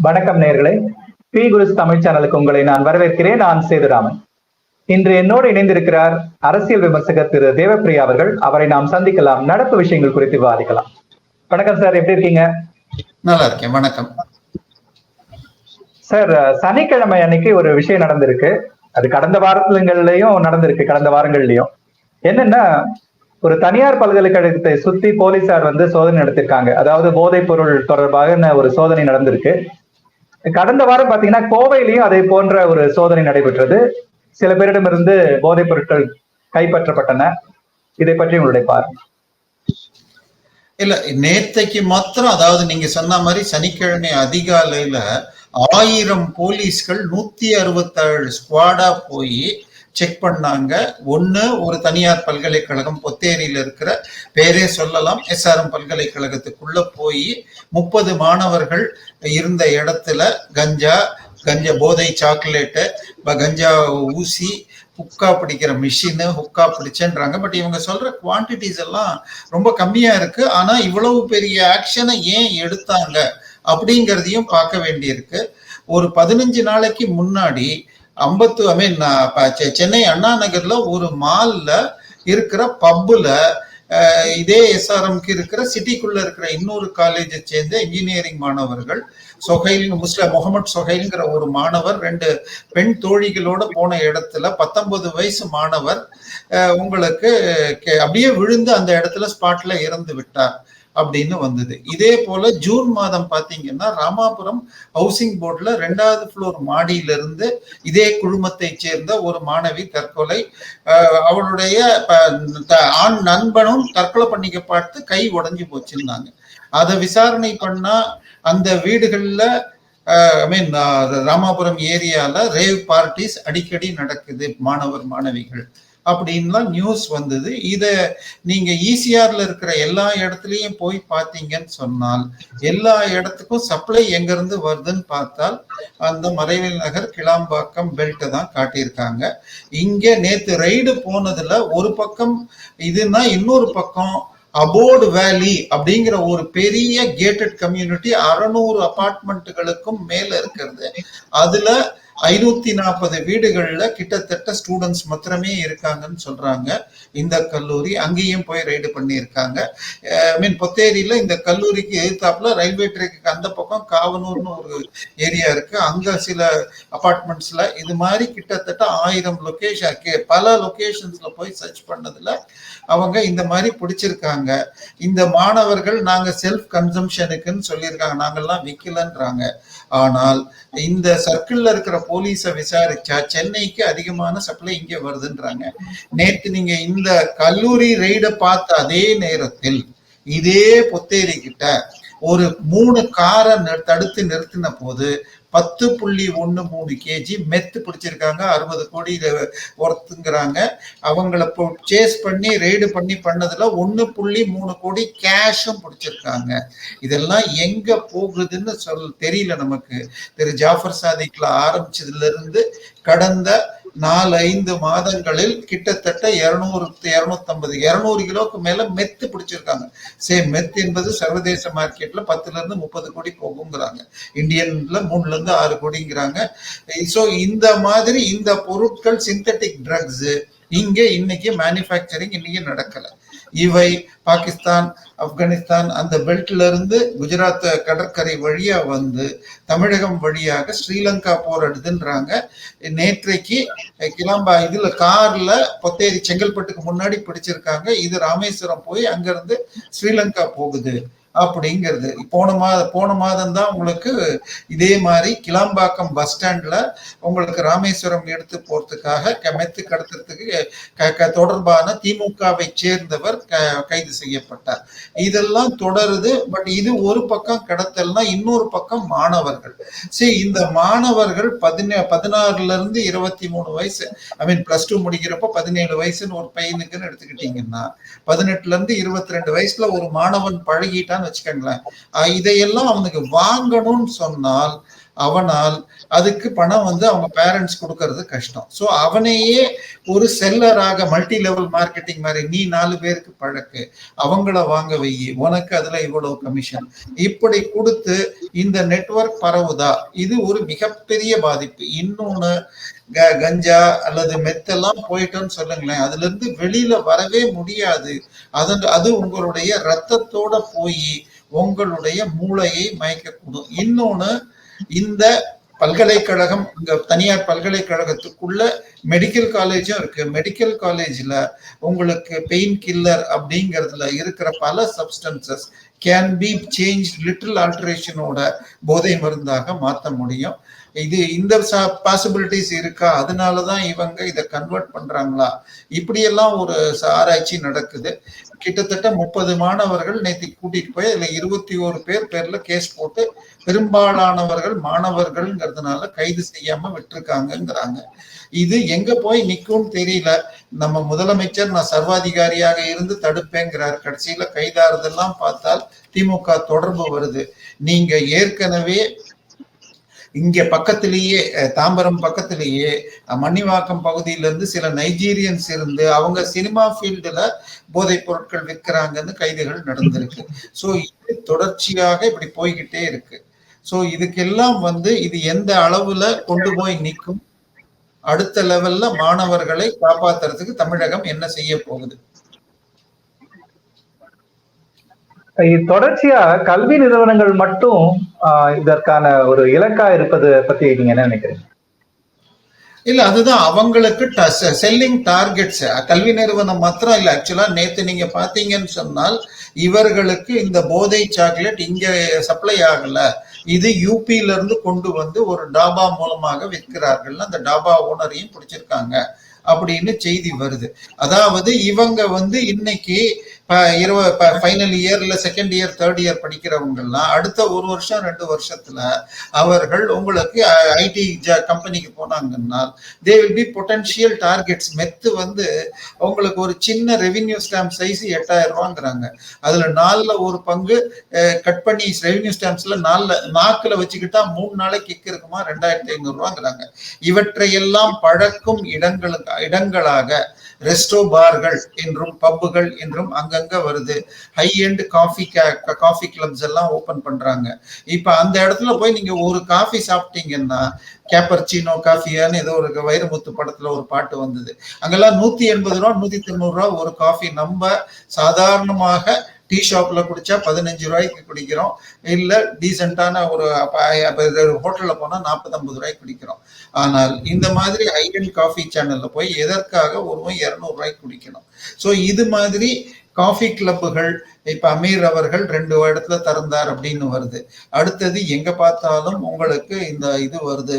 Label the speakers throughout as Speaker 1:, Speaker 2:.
Speaker 1: வணக்கம் நேயர்களே. பி. குருஸ் தமிழ் சேனலுக்கு உங்களை நான் வரவேற்கிறேன். நான் சேதுராமன். இன்று என்னோடு இணைந்திருக்கிறார் அரசியல் விமர்சகர் திரு. தேவப்பிரியா அவர்கள். அவரை நாம் சந்திக்கலாம். நடப்பு விஷயங்கள் குறித்து விவாதிக்கலாம். வணக்கம் சார். எப்படி இருக்கீங்க?
Speaker 2: நல்லா இருக்கேன். வணக்கம்.
Speaker 1: சார் சனிக்கிழமை அன்னைக்கு ஒரு விஷயம் நடந்திருக்கு. அது கடந்த வாரத்துலங்கள்லயும் நடந்திருக்கு. கடந்த வாரங்கள்லயும். என்னன்னா ஒரு தனியார் பல்கலைக்கழகத்தை சுத்தி போலீசார் வந்து சோதனை நடத்திருக்காங்க. அதாவது போதைப் பொருள் தொடர்பாக ஒரு சோதனை நடந்திருக்கு. கடந்த வாரம் பாத்தீங்கன்னா கோவையிலையும் அதே போன்ற ஒரு சோதனை நடைபெற்றது. சில பேரிடமிருந்து போதைப் பொருட்கள் கைப்பற்றப்பட்டன. இதை பற்றி உங்களுடைய பார்வை.
Speaker 2: இல்ல நேத்தைக்கு மாத்திரம் அதாவது நீங்க சொன்ன மாதிரி சனிக்கிழமை அதிகாலையில ஆயிரம் போலீஸ்கள் நூத்தி அறுபத்தேழு ஸ்குவாடா போய் செக் பண்ணாங்க. ஒன்று ஒரு தனியார் பல்கலைக்கழகம் பொத்தேரியில் இருக்கிற பேரே சொல்லலாம். எஸ்ஆர்எம் பல்கலைக்கழகத்துக்குள்ள போய் முப்பது மாணவர்கள் இருந்த இடத்துல கஞ்சா கஞ்சா போதை சாக்லேட்டு கஞ்சா ஊசி ஹுக்கா பிடிக்கிற மிஷினு ஹுக்கா பிடிச்சேன்றாங்க. பட் இவங்க சொல்ற குவான்டிட்டிஸ் எல்லாம் ரொம்ப கம்மியா இருக்கு. ஆனா இவ்வளவு பெரிய ஆக்ஷனை ஏன் எடுத்தாங்க அப்படிங்கிறதையும் பார்க்க வேண்டியிருக்கு. ஒரு பதினஞ்சு நாளைக்கு முன்னாடி ஐம்பத்து ஐ மீன் சென்னை அண்ணா நகர்ல ஒரு மால்ல இருக்கிற பப்புல இதே எஸ்ஆர்எம்க்கு இருக்கிற சிட்டிக்குள்ள இருக்கிற இன்னொரு காலேஜை சேர்ந்த இன்ஜினியரிங் மாணவர்கள் சொஹைல் முஸ்லிம் முகமது சொஹைல்ங்கிற ஒரு மாணவர் ரெண்டு பெண் தோழிகளோட போன இடத்துல பத்தொன்பது வயசு மாணவர் உங்களுக்கு அப்படியே விழுந்து அந்த இடத்துல ஸ்பாட்ல இறந்து விட்டார். அப்படின்னு வந்தது. இதே போல ஜூன் மாதம் பாத்தீங்கன்னா ராமாபுரம் ஹவுசிங் போர்ட்ல ரெண்டாவது ஃப்ளோர் மாடியில இருந்து இதே குழுமத்தை சேர்ந்த ஒரு மாணவி தற்கொலை அவளுடைய ஆண் நண்பனும் தற்கொலை பண்ணிக்க பார்த்து கை உடஞ்சி போச்சுருந்தாங்க. அதை விசாரணை பண்ணா அந்த வீடுகள்ல ஐ மீன் ராமாபுரம் ஏரியால ரேவ் பார்ட்டிஸ் அடிக்கடி நடக்குது மாணவர் மாணவிகள். அப்படின்லாம் நியூஸ் வந்தது. இதை நீங்க ஈசிஆர்ல இருக்கிற எல்லா இடத்துலையும் போய் பார்த்தீங்கன்னு சொன்னால் எல்லா இடத்துக்கும் சப்ளை எங்கேருந்து வருதுன்னு பார்த்தால் அந்த மறைவில் நகர் கிளாம்பாக்கம் பெல்ட்டை தான் காட்டியிருக்காங்க. இங்கே நேற்று ரைடு போனதுல ஒரு பக்கம் இதுனா இன்னொரு பக்கம் அபோர்டு வேலி அப்படிங்கிற ஒரு பெரிய கேட்டட் கம்யூனிட்டி அறநூறு அபார்ட்மெண்ட்டுகளுக்கும் மேல இருக்கிறது. அதுல ஐநூத்தி நாற்பது வீடுகள்ல கிட்டத்தட்ட ஸ்டூடெண்ட்ஸ் மாத்திரமே இருக்காங்கன்னு சொல்றாங்க. இந்த கல்லூரி அங்கேயும் போய் ரைடு பண்ணியிருக்காங்க. ஐ மீன் பொத்தேரியில இந்த கல்லூரிக்கு எதிர்த்தாப்புல ரயில்வே ட்ரேக்கு அந்த பக்கம் காவனூர்னு ஒரு ஏரியா இருக்கு. அங்க சில அபார்ட்மெண்ட்ஸ்ல இது மாதிரி கிட்டத்தட்ட ஆயிரம் லொகேஷன் பல லொகேஷன்ஸ்ல போய் சர்ச் பண்ணதுல அவங்க இந்த மாதிரி பிடிச்சிருக்காங்க. இந்த மாணவர்கள் நாங்க செல்ஃப் கன்சம்ஷனுக்குன்னு சொல்லியிருக்காங்க. நாங்கெல்லாம் விற்கலன்றாங்க ஆனால் இந்த சர்க்கிள்ல இருக்கிற போலீஸை விசாரிச்சா சென்னைக்கு அதிகமான சப்ளை இங்க வருதுன்றாங்க. நேற்று நீங்க இந்த கல்லூரி ரெய்ட பார்த்த அதே நேரத்தில் இதே பொத்தேரி கிட்ட ஒரு மூணு காரை தடுத்து நிறுத்தின போது பத்து புள்ளி ஒன்று மூணு கேஜி மெத்து பிடிச்சிருக்காங்க அறுபது கோடி ஒருத்துங்கிறாங்க அவங்கள சேஸ் பண்ணி ரெய்டு பண்ணி பண்ணதில் ஒன்று புள்ளி மூணு கோடி கேஷும் பிடிச்சிருக்காங்க. இதெல்லாம் எங்கே போகுதுன்னு சொல் தெரியல நமக்கு. திரு ஜாஃபர் சாதிக்கில் ஆரம்பிச்சதுலேருந்து கடந்த நாலு ஐந்து மாதங்களில் கிட்டத்தட்ட இருநூறு இரநூத்தம்பது இரநூறு இருநூறு கிலோக்கு மேல மெத்து பிடிச்சிருக்காங்க. சேம் மெத் என்பது சர்வதேச மார்க்கெட்ல பத்துல இருந்து முப்பது கோடி போகுங்கிறாங்க. இந்தியன்ல மூணுல இருந்து ஆறு கோடிங்கிறாங்க. ஸோ இந்த மாதிரி இந்த பொருட்கள் சிந்தட்டிக் ட்ரக்ஸ் இங்க இன்னைக்கு மேனுஃபேக்சரிங் இன்னைக்கு நடக்கல. இவை பாகிஸ்தான் ஆப்கானிஸ்தான் அந்த பெல்ட்ல இருந்து குஜராத் கடற்கரை வழியா வந்து தமிழகம் வழியாக ஸ்ரீலங்கா போராடுதுன்றாங்க. நேற்றைக்கு கிளம்பா இதுல கார்ல பொத்தேரி செங்கல்பட்டுக்கு முன்னாடி பிடிச்சிருக்காங்க. இது ராமேஸ்வரம் போய் அங்கிருந்து ஸ்ரீலங்கா போகுது. அப்படிங்கிறது. போன மாதம் போன மாதம் தான் உங்களுக்கு இதே மாதிரி கிளாம்பாக்கம் பஸ் ஸ்டாண்டில் உங்களுக்கு ராமேஸ்வரம் எடுத்து போகிறதுக்காக மெத்து கடத்துறதுக்கு தொடர்பான திமுகவை சேர்ந்தவர் கைது செய்யப்பட்டார். இதெல்லாம் தொடருது. பட் இது ஒரு பக்கம் கடத்தல்னா இன்னொரு பக்கம் மாணவர்கள். சரி இந்த மாணவர்கள் பதினே பதினாறுல இருந்து இருபத்தி மூணு வயசு ஐ மீன் பிளஸ் டூ முடிக்கிறப்ப பதினேழு வயசுன்னு ஒரு பையனுக்குன்னு எடுத்துக்கிட்டீங்கன்னா பதினெட்டுல இருந்து இருபத்தி ரெண்டு வயசுல ஒரு மாணவன் பழகிட்டான் வச்சுக்கோங்களேன். இதையெல்லாம் அவனுக்கு வாங்கணும்னு சொன்னால் அவனால் அதுக்கு பணம் வந்து அவங்க பேரண்ட்ஸ் கொடுக்கறது கஷ்டம். ஸோ அவனையே ஒரு செல்லராக மல்டி லெவல் மார்க்கெட்டிங் மாதிரி நீ நாலு பேருக்கு பழக்கு அவங்கள வாங்க வை உனக்கு அதுல இவ்வளவு கமிஷன் இப்படி கொடுத்து இந்த நெட்வொர்க் பரவுதா? இது ஒரு மிகப்பெரிய பாதிப்பு. இன்னொன்னு க- கஞ்சா அல்லது மெத்தெல்லாம் போயிட்டோன்னு சொல்லுங்களேன். அதுல இருந்து வெளியில வரவே முடியாது. அதன் அது உங்களுடைய ரத்தத்தோட போய் உங்களுடைய மூளையை மயக்கக்கூடும். இன்னொன்னு இந்த பல்கலைக்கழகம் இங்க தனியார் பல்கலைக்கழகத்துக்குள்ள மெடிக்கல் காலேஜும் இருக்கு. மெடிக்கல் காலேஜ்ல உங்களுக்கு பெயின் கில்லர் அப்படிங்கிறதுல இருக்கிற பல substances can be change little ஆல்ட்ரேஷனோட போதை மருந்தாக மாற்ற முடியும். இது இந்த பாசிபிலிட்டிஸ் இருக்கா? அதனால தான் இவங்க இதை கன்வெர்ட் பண்றாங்களா? இப்படியெல்லாம் ஒரு ச- ஆராய்ச்சி நடக்குது. கிட்டத்தட்ட முப்பது மாணவர்கள் நேற்று கூட்டிட்டு போய் அதுல இருபத்தி ஒரு பேர் பேர்ல கேஸ் போட்டு பெரும்பாலானவர்கள் மாணவர்கள்ங்கிறதுனால கைது செய்யாம விட்டுருக்காங்கிறாங்க இது எங்க போய் நிற்கும் தெரியல. நம்ம முதலமைச்சர் நான் சர்வாதிகாரியாக இருந்து தடுப்பேங்கிறார். கடைசியில கைதாறதெல்லாம் பார்த்தால் திமுக தொடர்பு வருது. நீங்க ஏற்கனவே இங்க பக்கத்திலேயே தாம்பரம் பக்கத்திலேயே மன்னிவாக்கம் பகுதியில இருந்து சில நைஜீரியன்ஸ் இருந்து அவங்க சினிமா ஃபீல்டுல போதைப் பொருட்கள் விற்கிறாங்கன்னு கைதுகள் நடந்திருக்கு. சோ இது தொடர்ச்சியாக இப்படி போய்கிட்டே இருக்கு. சோ இதுக்கெல்லாம் வந்து இது எந்த அளவுல கொண்டு போய் நிற்கும்? அடுத்த லெவல்ல மாணவர்களை காப்பாத்துறதுக்கு தமிழகம் என்ன செய்ய போகுது
Speaker 1: இது தொடர்ச்சியா கல்வி நிறுவனங்கள் மட்டும் ஆஹ், இதற்கான ஒரு இலக்கா இருப்பது பத்தி நீங்க என்ன நினைக்கிறீங்க?
Speaker 2: இல்ல அதுதான் அவங்களுக்கு செல்லிங் டார்கெட்ஸ் கல்வி நிறுவனம் மாத்திரம் இல்ல ஆக்சுவலா நேத்து நீங்க பாத்தீங்கன்னு சொன்னால் இவர்களுக்கு இந்த போதை சாக்லேட் இங்க சப்ளை ஆகல. இது யூபியில இருந்து கொண்டு வந்து ஒரு டாபா மூலமாக விற்கிறார்கள். அந்த டாபா ஓனரையும் பிடிச்சிருக்காங்க. அப்படின்னு செய்தி வருது. அதாவது இவங்க வந்து இன்னைக்கு இருவ ஃபைனல் இயர்ல செகண்ட் இயர் தேர்ட் இயர் படிக்கிறவங்கெல்லாம் அடுத்த ஒரு வருஷம் ரெண்டு வருஷத்துல அவர்கள் உங்களுக்கு ஐடி கம்பெனிக்கு போனாங்கன்னா they will be potential targets மெத்து வந்து உங்களுக்கு ஒரு சின்ன ரெவின்யூ ஸ்டாம்ப் சைஸ் எட்டாயிரம் ரூபாங்கிறாங்க. அதுல நாலுல ஒரு பங்கு கட் பண்ணி ரெவின்யூ ஸ்டாம்ப்ஸ்ல நாலுல நாக்குல வச்சுக்கிட்டா மூணு நாளைக்கு கிக் இருக்குமா? ரெண்டாயிரத்தி ஐநூறு ரூபாங்கிறாங்க. இவற்றையெல்லாம் பழக்கும் இடங்களுக்கு இடங்களாக ரெஸ்டோ பார்கள் என்றும் பப்புகள் என்றும் அங்கங்க வருது. High end coffee coffee clubs எல்லாம் ஓபன் பண்றாங்க. இப்ப அந்த இடத்துல போய் நீங்க ஒரு காஃபி சாப்பிட்டீங்கன்னா கேப்பர்ச்சினோ காஃபியான்னு ஏதோ ஒரு வைரமுத்து படத்துல ஒரு பாட்டு வந்தது. அங்கெல்லாம் நூத்தி எண்பது ரூபா நூத்தி தொண்ணூறு ரூபா ஒரு காஃபி நம்ம சாதாரணமாக டீ ஷாப்ல குடிச்சா பதினஞ்சு ரூபாய்க்கு குடிக்கிறோம். இல்ல டீசெண்டான ஒரு ஹோட்டல்ல போனா நாற்பது ஐம்பது ரூபாய்க்கு குடிக்கிறோம். ஆனால் இந்த மாதிரி ஐடியல் காஃபி சேனல்ல போய் எதற்காக ஒருவன் இருநூறு ரூபாய்க்கு குடிக்கணும்? ஸோ இது மாதிரி காஃபி கிளப்புகள் இப்ப அமீர் அவர்கள் ரெண்டு இடத்துல திறந்தார் அப்படின்னு வருது. அடுத்தது எங்க பார்த்தாலும் உங்களுக்கு இந்த இது வருது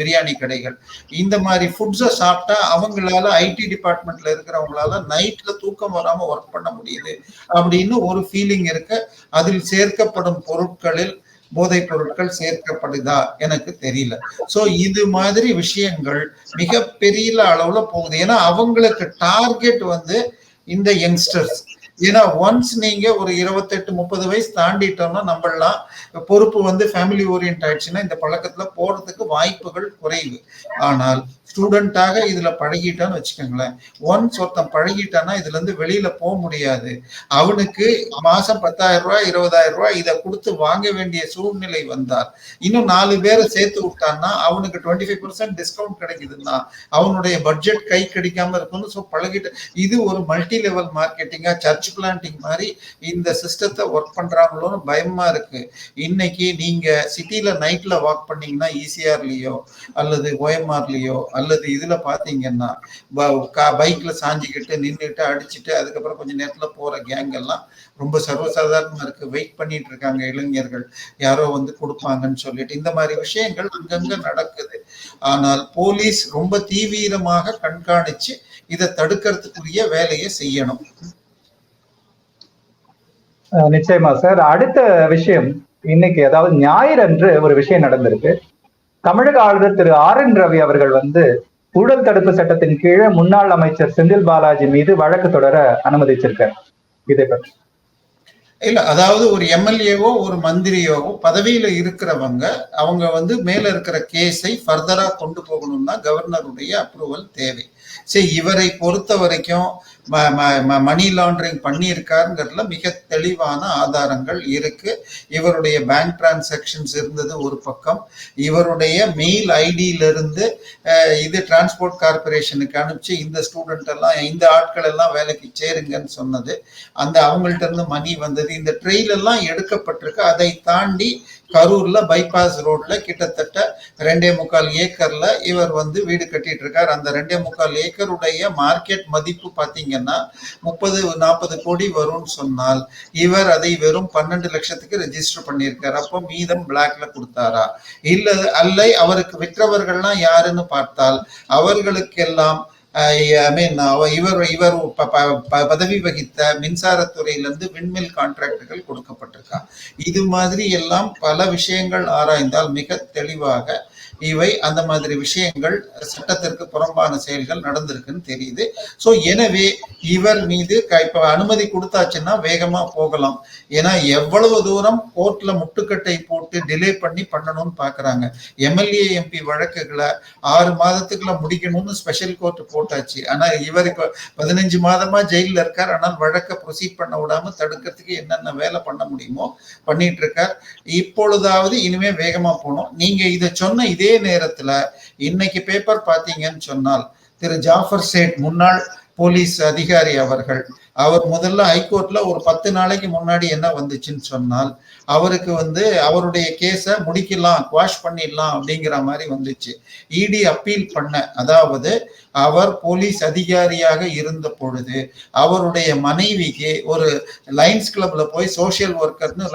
Speaker 2: பிரியாணி கடைகள். இந்த மாதிரி ஃபுட்ஸை சாப்பிட்டா அவங்களால ஐடி டிபார்ட்மெண்ட்ல இருக்கிறவங்களால நைட்ல தூக்கம் வராம ஒர்க் பண்ண முடியுது அப்படின்னு ஒரு ஃபீலிங் இருக்கு. அதில் சேர்க்கப்படும் பொருட்களில் போதைப் பொருட்கள் சேர்க்கப்படுதா எனக்கு தெரியல. சோ இது மாதிரி விஷயங்கள் மிக பெரிய அளவுல போகுது. ஏன்னா அவங்களுக்கு டார்கெட் வந்து இந்த யங்ஸ்டர்ஸ் ஏன்னா ஒன்ஸ் நீங்க ஒரு இருபத்தெட்டு முப்பது வயசு தாண்டிட்டோம்னா நம்மளாம் பொறுப்பு வந்து ஃபேமிலி ஓரியன்ட் ஆயிடுச்சுன்னா இந்த பழக்கத்துல போறதுக்கு வாய்ப்புகள் குறைவு. ஆனால் ஸ்டூடெண்ட்டாக இதில் பழகிட்டான்னு வச்சுக்கோங்களேன். ஒன்ஸ் ஒருத்தன் பழகிட்டான்னா இதுலேருந்து வெளியில் போக முடியாது. அவனுக்கு மாதம் பத்தாயிரம் ரூபாய் இருபதாயிரம் ரூபாய் இதை கொடுத்து வாங்க வேண்டிய சூழ்நிலை வந்தார் இன்னும் நாலு பேரை சேர்த்து விட்டான்னா அவனுக்கு டுவெண்ட்டி ஃபைவ் பர்சன்ட் டிஸ்கவுண்ட் கிடைக்குதுன்னா அவனுடைய பட்ஜெட் கை கிடைக்காம இருக்கும்னு ஸோ பழகிட்டு இது ஒரு மல்டி லெவல் மார்க்கெட்டிங்காக சர்ச் பிளான்டிங் மாதிரி இந்த சிஸ்டத்தை ஒர்க் பண்ணுறாங்களோன்னு பயமா இருக்கு. இன்னைக்கு நீங்கள் சிட்டியில் நைட்டில் வாக் பண்ணீங்கன்னா ஈசிஆர்லேயோ அல்லது ஓஎம்ஆர்லேயோ அல்லது இதுல பாத்தீங்கன்னா பைக்ல சாஞ்சிக்கிட்டு நின்றுட்டு அடிச்சுட்டு அதுக்கப்புறம் கொஞ்ச நேரத்துல போற கேங் எல்லாம் ரொம்ப சர்வசாதாரணமா இருக்கு. வெயிட் பண்ணிட்டு இருக்காங்க இளைஞர்கள். யாரோ வந்து கொடுப்பாங்கன்னு சொல்லிட்டு. இந்த மாதிரி விஷயங்கள் அங்கங்க நடக்குது. ஆனால் போலீஸ் ரொம்ப தீவிரமாக கண்காணிச்சு இதை தடுக்கிறதுக்குரிய வேலையை செய்யணும்.
Speaker 1: நிச்சயமா சார். அடுத்த விஷயம் இன்னைக்கு அதாவது ஞாயிறு அன்று ஒரு விஷயம் நடந்திருக்கு. தமிழக ஆளுநர் திரு ஆர் என் ரவி அவர்கள் வந்து ஊழல் தடுப்பு சட்டத்தின் கீழே முன்னாள் அமைச்சர் செந்தில் பாலாஜி மீது வழக்கு தொடர அனுமதிச்சிருக்கார். இதை பற்றி.
Speaker 2: இல்ல அதாவது ஒரு எம்எல்ஏவோ ஒரு மந்திரியோவோ பதவியில இருக்கிறவங்க அவங்க வந்து மேல இருக்கிற கேஸை ஃபர்தரா கொண்டு போகணும்னா கவர்னருடைய அப்ரூவல் தேவை. சரி இவரை பொறுத்த வரைக்கும் மணி லாண்டரிங் பண்ணியிருக்காருங்கிறதுல மிக தெளிவான ஆதாரங்கள் இருக்கு. இவருடைய பேங்க் டிரான்சாக்ஷன்ஸ் இருந்தது ஒரு பக்கம். இவருடைய மெயில் ஐடியிலிருந்து இது டிரான்ஸ்போர்ட் கார்பரேஷனுக்கு அனுப்பிச்சு இந்த ஸ்டூடெண்ட் எல்லாம் இந்த ஆட்கள் எல்லாம் வேலைக்கு சேருங்கன்னு சொன்னது. அந்த அவங்கள்ட்ட இருந்து மணி வந்தது. இந்த ட்ரெயில் எல்லாம் எடுக்கப்பட்டிருக்கு. அதை தாண்டி கரூர்ல பைபாஸ் ரோட்ல கிட்டத்தட்ட ரெண்டே முக்கால் ஏக்கர்ல இவர் வந்து வீடு கட்டிட்டு இருக்கார் அந்த ரெண்டே முக்கால் ஏக்கருடைய மார்க்கெட் மதிப்பு பாத்தீங்கன்னா முப்பது நாற்பது கோடி வரும்னு சொன்னால் இவர் அதை வெறும் பன்னெண்டு லட்சத்துக்கு ரெஜிஸ்டர் பண்ணியிருக்கார். அப்போ மீதம் பிளாக்ல கொடுத்தாரா? இல்ல அல்ல அவருக்கு விற்றவர்கள்லாம் யாருன்னு பார்த்தால் அவர்களுக்கெல்லாம் ஐ மீன் இவர் இவர் பதவி வகித்த மின்சாரத்துறையிலிருந்து விண்மில் கான்ட்ராக்டுகள் கொடுக்கப்பட்டிருக்கா. இது மாதிரி எல்லாம் பல விஷயங்கள் ஆராய்ந்தால் மிக தெளிவாக இவை அந்த மாதிரி விஷயங்கள் சட்டத்திற்கு புறம்பான செயல்கள் நடந்திருக்குன்னு தெரியுது. ஸோ எனவே இவர் மீது க- அனுமதி கொடுத்தாச்சுன்னா வேகமா போகலாம். ஏன்னா எவ்வளவு தூரம் கோர்ட்ல முட்டுக்கட்டை போட்டு டிலே பண்ணி பண்ணணும்னு பாக்குறாங்க. எம்எல்ஏ எம்பி வழக்குகளை ஆறு மாதத்துக்குள்ள முடிக்கணும்னு ஸ்பெஷல் கோர்ட் போட்டாச்சு. ஆனா இவர் இப்போ பதினஞ்சு மாதமா ஜெயிலில் இருக்கார். ஆனால் வழக்கை ப்ரொசீட் பண்ண விடாம தடுக்கிறதுக்கு என்னென்ன வேலை பண்ண முடியுமோ பண்ணிட்டு இருக்கார். இப்பொழுதாவது இனிமே வேகமா போகணும். நீங்க இதை சொன்ன இதே நேரத்துல இன்னைக்கு பேப்பர் பாத்தீங்கன்னு சொன்னால் திரு ஜாஃபர் சேட் முன்னாள் போலீஸ் அதிகாரி அவர்கள் அவர் முதல்ல ஹைகோர்ட்ல ஒரு பத்து நாளைக்கு முன்னாடி என்ன வந்துச்சுன்னு சொன்னால் அவருக்கு வந்து அவருடைய கேஸை முடிக்கலாம் குவாஷ் பண்ணிடலாம் அப்படிங்கிற மாதிரி வந்துச்சு. இடி அப்பீல் பண்ண அதாவது அவர் போலீஸ் அதிகாரியாக இருந்த பொழுது அவருடைய மனைவிக்கு ஒரு லைன்ஸ் கிளப்ல போய் சோஷியல் ஒர்க்கர்னு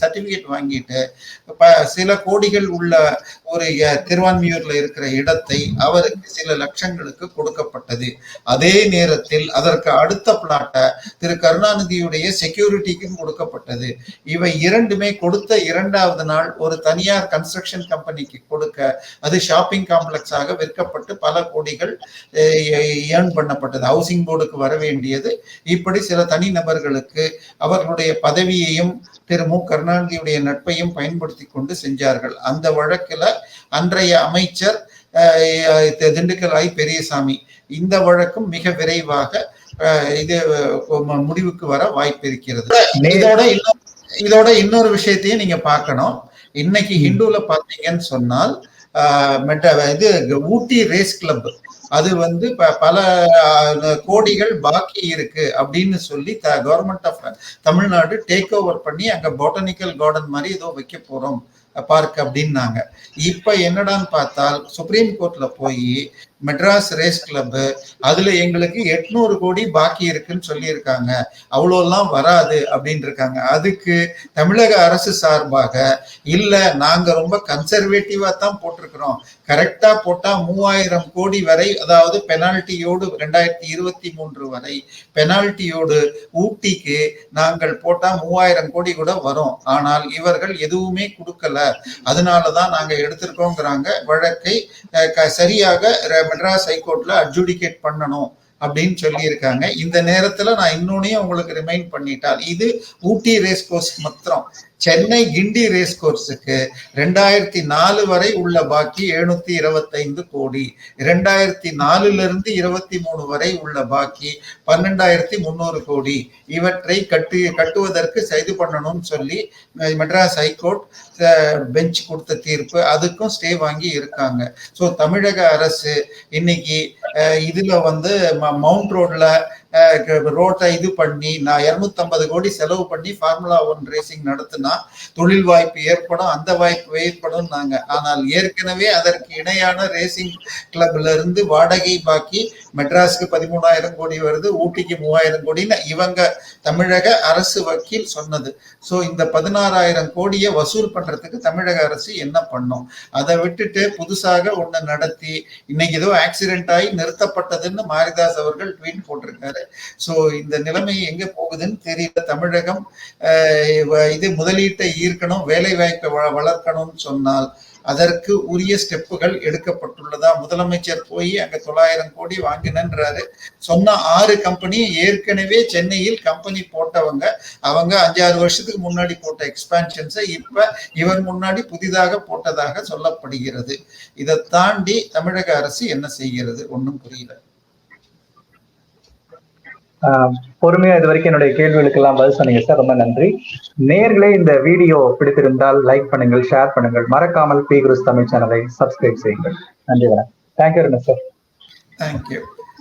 Speaker 2: சர்டிபிகேட் வாங்கிட்டு ப சில கோடிகள் உள்ள ஒரு திருவான்மியூர்ல இருக்கிற இடத்தை அவருக்கு சில லட்சங்களுக்கு கொடுக்கப்பட்டது. அதே நேரத்தில் அதற்கு அடுத்த பிளாட் திரு கருணாநிதியுடைய செக்யூரிட்டிக்கும் கொடுக்கப்பட்டது. இவை இரண்டுமே கொடுத்த இரண்டாவது நாள் ஒரு தனியார் கன்ஸ்ட்ரக்ஷன் கம்பெனிக்கு கொடுக்க அது ஷாப்பிங் காம்ப்ளெக்ஸாக விற்கப்பட்டு பல கோடிகள் ஏர்ன் பண்ணப்பட்டது. ஹவுசிங் போர்டுக்கு வர வேண்டியது. இப்படி சில தனிநபர்களுக்கு அவர்களுடைய பதவியையும் திரு மு. கருணாநிதியுடைய நட்பையும் பயன்படுத்தி கொண்டு செஞ்சார்கள். அந்த வழக்கில் அன்றைய அமைச்சர் திண்டுக்கல் ஐ. பெரியசாமி. இந்த வழக்கும் மிக விரைவாக இது முடிவுக்கு வர வாய்ப்பு இருக்கிறது. இதோட இன்னொரு இதோட இன்னொரு விஷயத்தையும் நீங்க பார்க்கணும். இன்னைக்கு ஹிந்துல பாத்தீங்கன்னு சொன்னால் இது ஊட்டி ரேஸ் கிளப். அது வந்து பல கோடிகள் பாக்கி இருக்கு அப்படின்னு சொல்லி government of Tamil Nadu take over பண்ணி அங்க பொட்டானிக்கல் கார்டன் மாதிரி ஏதோ வைக்க போறோம். பார்க் அப்படின்னாங்க. இப்ப என்னடான்னு பார்த்தால் சுப்ரீம் கோர்ட்ல போய் மெட்ராஸ் ரேஸ் கிளப் அதுல எங்களுக்கு எட்நூறு கோடி பாக்கி இருக்குன்னு சொல்லியிருக்காங்க. அவ்வளோலாம் வராது அப்படின்னு இருக்காங்க அதுக்கு தமிழக அரசு சார்பாக இல்ல நாங்க ரொம்ப கன்சர்வேட்டிவா தான் போட்டிருக்கிறோம். கரெக்டா போட்டா மூவாயிரம் கோடி வரை அதாவது பெனால்ட்டியோடு ரெண்டாயிரத்தி இருபத்தி மூன்று வரை பெனால்ட்டியோடு ஊட்டிக்கு நாங்கள் போட்டா மூவாயிரம் கோடி கூட வரும். ஆனால் இவர்கள் எதுவுமே கொடுக்கல. அதனாலதான் நாங்க எடுத்திருக்கோங்கிறாங்க. வழக்கை சரியாக மெட்ராஸ் ஹைகோர்ட்ல அட்ஜுடிகேட் பண்ணணும் அப்படின்னு சொல்லியிருக்காங்க. இந்த நேரத்துல நான் இன்னொன்னையும் உங்களுக்கு ரிமைண்ட் பண்ணிட்டால் இது ஊட்டி ரேஸ் கோர்ஸ் மாத்திரம். சென்னை கிண்டி ரேஸ் கோர்ஸுக்கு ரெண்டாயிரத்தி நாலு வரை உள்ள பாக்கி எழுநூத்தி இருபத்தைந்து கோடி. இரண்டாயிரத்தி நாலுல இருந்து இருபத்தி மூணு வரை உள்ள பாக்கி பன்னெண்டாயிரத்தி முந்நூறு கோடி. இவற்றை கட்டு கட்டுவதற்கு செய்து பண்ணணும்னு சொல்லி மெட்ராஸ் ஹைகோர்ட் பெஞ்ச் கொடுத்த தீர்ப்பு. அதுக்கும் ஸ்டே வாங்கி இருக்காங்க. ஸோ தமிழக அரசு இன்னைக்கு இதுல வந்து ம- மவுண்ட் ரோட்ல ரோட்டை இது பண்ணி நான் 250 கோடி செலவு பண்ணி ஃபார்முலா ஒன் ரேசிங் நடத்தினா தொழில் வாய்ப்பு ஏற்படும் அந்த வாய்ப்பு ஏற்படும் நாங்க. ஆனால் ஏற்கனவே அதற்கு இணையான ரேசிங் கிளப்ல இருந்து வாடகை பாக்கி மெட்ராஸ்க்கு பதிமூணாயிரம் கோடி வருது ஊட்டிக்கு மூவாயிரம் கோடின்னு இவங்க தமிழக அரசு வக்கீல் சொன்னது. ஸோ இந்த பதினாறாயிரம் கோடியை வசூல் பண்றதுக்கு தமிழக அரசு என்ன பண்ணும்? அதை விட்டுட்டு புதுசாக ஒன்று நடத்தி இன்னைக்கு ஏதோ ஆக்சிடென்ட் ஆகி நிறுத்தப்பட்டதுன்னு மாரிதாஸ் அவர்கள் ட்வீட் போட்டிருக்காரு. ஸோ இந்த நிலைமை எங்க போகுதுன்னு தெரியல. தமிழகம் வ- இது முதலீட்டை ஈர்க்கணும் வேலை வாய்ப்பை வ- வளர்க்கணும்னு சொன்னால் அதற்கு உரிய ஸ்டெப்புகள் எடுக்கப்பட்டுள்ளதா? முதலமைச்சர் போய் அங்க தொள்ளாயிரம் கோடி வாங்கினன்றாரு. சொன்ன ஆறு கம்பெனி ஏற்கனவே சென்னையில் கம்பெனி போட்டவங்க அவங்க அஞ்சாறு வருஷத்துக்கு முன்னாடி போட்ட எக்ஸ்பான்ஷன்ஸை இப்ப இவர் முன்னாடி புதிதாக போட்டதாக சொல்லப்படுகிறது. இதை தாண்டி தமிழக அரசு என்ன செய்கிறது? ஒன்றும் புரியல.
Speaker 1: பொறுமையா இது வரைக்கும் என்னுடைய கேள்விகளுக்கெல்லாம் பதில் சொன்னீங்க சார் ரொம்ப நன்றி. நேர்களே இந்த வீடியோ பிடித்திருந்தால் லைக் பண்ணுங்கள் ஷேர் பண்ணுங்கள். மறக்காமல் பி குருஸ் தமிழ் சேனலை சப்ஸ்கிரைப் செய்யுங்கள். நன்றி வணக்கம். Thank you sir
Speaker 2: thank you